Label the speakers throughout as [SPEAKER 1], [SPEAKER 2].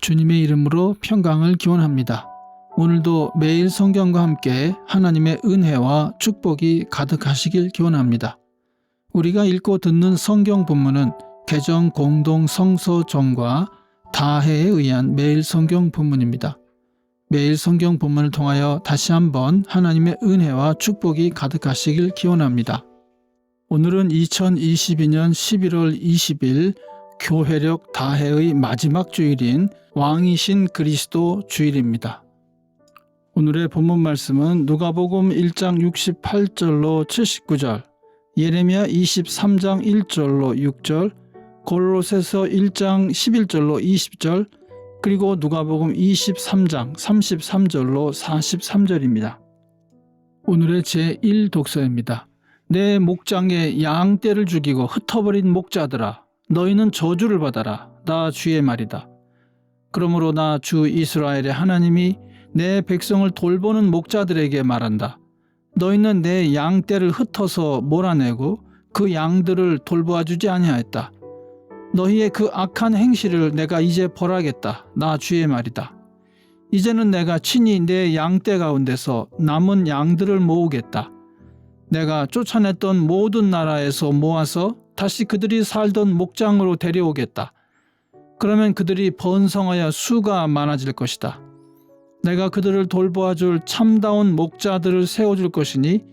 [SPEAKER 1] 주님의 이름으로 평강을 기원합니다. 오늘도 매일 성경과 함께 하나님의 은혜와 축복이 가득하시길 기원합니다. 우리가 읽고 듣는 성경 본문은 개정 공동 성서정과 다해에 의한 매일 성경 본문입니다. 매일 성경 본문을 통하여 다시 한번 하나님의 은혜와 축복이 가득하시길 기원합니다. 오늘은 2022년 11월 20일 교회력 다해의 마지막 주일인 왕이신 그리스도 주일입니다. 오늘의 본문 말씀은 누가복음 1장 68절로 79절, 예레미야 23장 1절로 6절, 골로새서 1장 11절로 20절, 그리고 누가복음 23장 33절로 43절입니다. 오늘의 제1 독서입니다. 내 목장에 양떼를 죽이고 흩어버린 목자들아 너희는 저주를 받아라 나 주의 말이다. 그러므로 나 주 이스라엘의 하나님이 내 백성을 돌보는 목자들에게 말한다. 너희는 내 양 떼를 흩어서 몰아내고 그 양들을 돌보아 주지 아니하였다. 너희의 그 악한 행실을 내가 이제 벌하겠다. 나 주의 말이다. 이제는 내가 친히 내 양떼 가운데서 남은 양들을 모으겠다. 내가 쫓아냈던 모든 나라에서 모아서 다시 그들이 살던 목장으로 데려오겠다. 그러면 그들이 번성하여 수가 많아질 것이다. 내가 그들을 돌보아 줄 참다운 목자들을 세워줄 것이니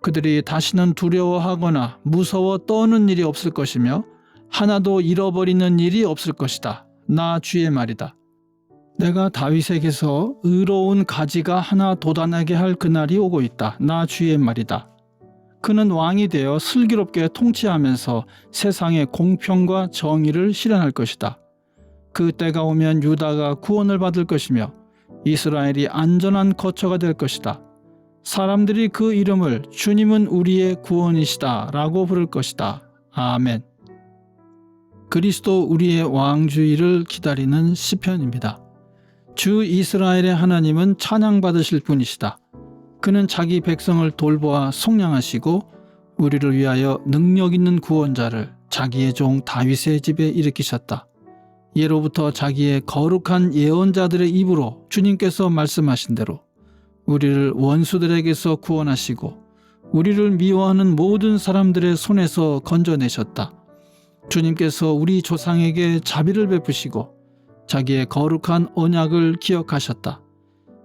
[SPEAKER 1] 그들이 다시는 두려워하거나 무서워 떠는 일이 없을 것이며 하나도 잃어버리는 일이 없을 것이다. 나 주의 말이다. 내가 다윗에게서 의로운 가지가 하나 돋아나게 할 그날이 오고 있다. 나 주의 말이다. 그는 왕이 되어 슬기롭게 통치하면서 세상의 공평과 정의를 실현할 것이다. 그 때가 오면 유다가 구원을 받을 것이며 이스라엘이 안전한 거처가 될 것이다. 사람들이 그 이름을 주님은 우리의 구원이시다 라고 부를 것이다. 아멘. 그리스도 우리의 왕주의를 기다리는 시편입니다. 주 이스라엘의 하나님은 찬양받으실 분이시다. 그는 자기 백성을 돌보아 속량하시고 우리를 위하여 능력 있는 구원자를 자기의 종 다윗의 집에 일으키셨다. 예로부터 자기의 거룩한 예언자들의 입으로 주님께서 말씀하신 대로 우리를 원수들에게서 구원하시고 우리를 미워하는 모든 사람들의 손에서 건져내셨다. 주님께서 우리 조상에게 자비를 베푸시고 자기의 거룩한 언약을 기억하셨다.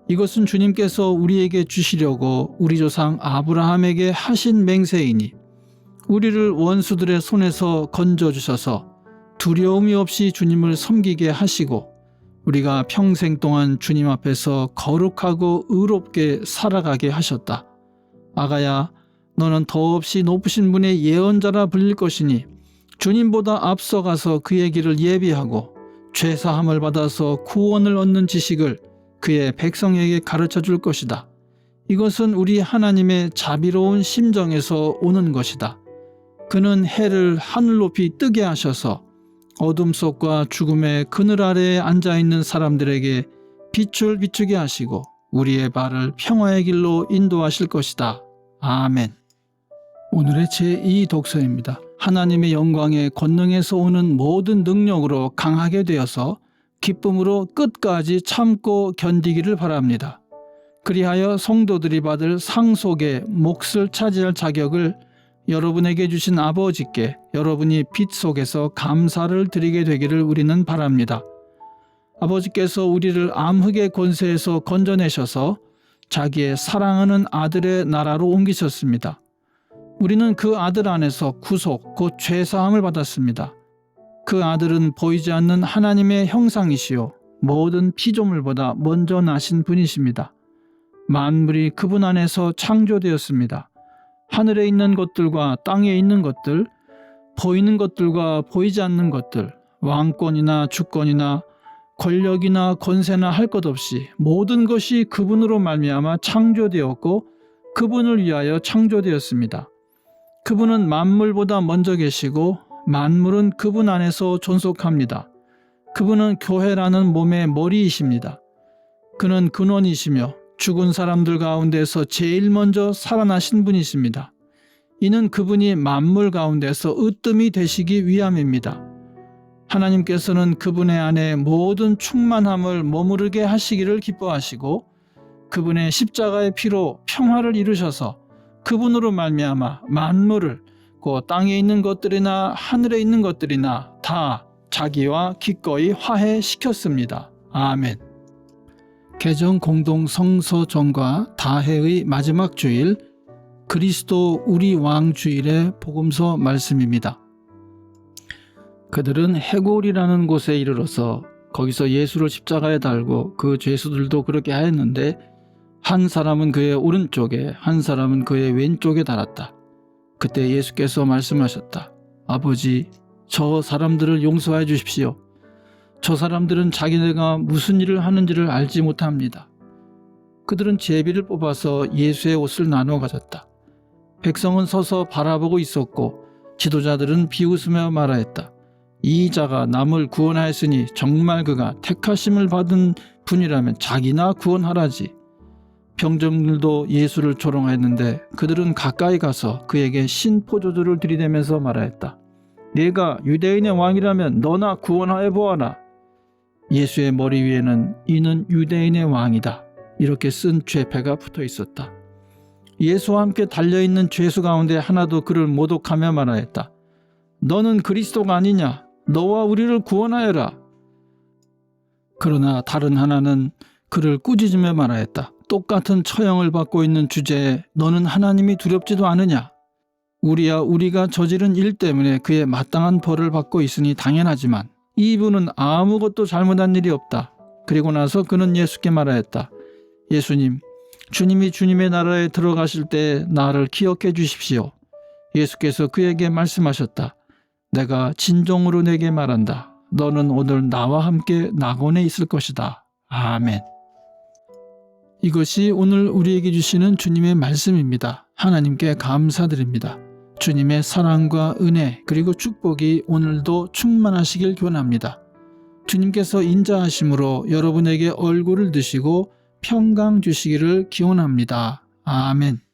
[SPEAKER 1] 이것은 주님께서 우리에게 주시려고 우리 조상 아브라함에게 하신 맹세이니 우리를 원수들의 손에서 건져 주셔서 두려움이 없이 주님을 섬기게 하시고 우리가 평생 동안 주님 앞에서 거룩하고 의롭게 살아가게 하셨다. 아가야, 너는 더없이 높으신 분의 예언자라 불릴 것이니 주님보다 앞서가서 그의 길을 예비하고 죄사함을 받아서 구원을 얻는 지식을 그의 백성에게 가르쳐 줄 것이다. 이것은 우리 하나님의 자비로운 심정에서 오는 것이다. 그는 해를 하늘 높이 뜨게 하셔서 어둠 속과 죽음의 그늘 아래에 앉아 있는 사람들에게 빛을 비추게 하시고 우리의 발을 평화의 길로 인도하실 것이다. 아멘. 오늘의 제2 독서입니다. 하나님의 영광의 권능에서 오는 모든 능력으로 강하게 되어서 기쁨으로 끝까지 참고 견디기를 바랍니다. 그리하여 성도들이 받을 상 속에 몫을 차지할 자격을 여러분에게 주신 아버지께 여러분이 빛 속에서 감사를 드리게 되기를 우리는 바랍니다. 아버지께서 우리를 암흑의 권세에서 건져내셔서 자기의 사랑하는 아들의 나라로 옮기셨습니다. 우리는 그 아들 안에서 구속, 곧 죄사함을 받았습니다. 그 아들은 보이지 않는 하나님의 형상이시요 모든 피조물보다 먼저 나신 분이십니다. 만물이 그분 안에서 창조되었습니다. 하늘에 있는 것들과 땅에 있는 것들, 보이는 것들과 보이지 않는 것들, 왕권이나 주권이나 권력이나 권세나 할 것 없이 모든 것이 그분으로 말미암아 창조되었고 그분을 위하여 창조되었습니다. 그분은 만물보다 먼저 계시고 만물은 그분 안에서 존속합니다. 그분은 교회라는 몸의 머리이십니다. 그는 근원이시며 죽은 사람들 가운데서 제일 먼저 살아나신 분이십니다. 이는 그분이 만물 가운데서 으뜸이 되시기 위함입니다. 하나님께서는 그분의 안에 모든 충만함을 머무르게 하시기를 기뻐하시고 그분의 십자가의 피로 평화를 이루셔서 그분으로 말미암아 만물을 그 땅에 있는 것들이나 하늘에 있는 것들이나 다 자기와 기꺼이 화해시켰습니다. 아멘. 개정 공동 성서전과 다해의 마지막 주일 그리스도 우리 왕 주일의 복음서 말씀입니다. 그들은 해골이라는 곳에 이르러서 거기서 예수를 십자가에 달고 그 죄수들도 그렇게 하였는데 한 사람은 그의 오른쪽에 한 사람은 그의 왼쪽에 달았다. 그때 예수께서 말씀하셨다. 아버지, 저 사람들을 용서해 주십시오. 저 사람들은 자기네가 무슨 일을 하는지를 알지 못합니다. 그들은 제비를 뽑아서 예수의 옷을 나누어 가졌다. 백성은 서서 바라보고 있었고 지도자들은 비웃으며 말하였다. 이 자가 남을 구원하였으니 정말 그가 택하심을 받은 분이라면 자기나 구원하라지. 병정들도 예수를 조롱하였는데 그들은 가까이 가서 그에게 신포도주를 들이대면서 말하였다. 내가 유대인의 왕이라면 너나 구원하여 보아라. 예수의 머리 위에는 이는 유대인의 왕이다. 이렇게 쓴 죄패가 붙어 있었다. 예수와 함께 달려있는 죄수 가운데 하나도 그를 모독하며 말하였다. 너는 그리스도가 아니냐? 너와 우리를 구원하여라. 그러나 다른 하나는 그를 꾸짖으며 말하였다. 똑같은 처형을 받고 있는 주제에 너는 하나님이 두렵지도 않으냐? 우리야 우리가 저지른 일 때문에 그의 마땅한 벌을 받고 있으니 당연하지만 이분은 아무것도 잘못한 일이 없다. 그리고 나서 그는 예수께 말하였다. 예수님, 주님이 주님의 나라에 들어가실 때 나를 기억해 주십시오. 예수께서 그에게 말씀하셨다. 내가 진정으로 내게 말한다. 너는 오늘 나와 함께 낙원에 있을 것이다. 아멘. 이것이 오늘 우리에게 주시는 주님의 말씀입니다. 하나님께 감사드립니다. 주님의 사랑과 은혜 그리고 축복이 오늘도 충만하시길 기원합니다. 주님께서 인자하심으로 여러분에게 얼굴을 드시고 평강 주시기를 기원합니다. 아멘.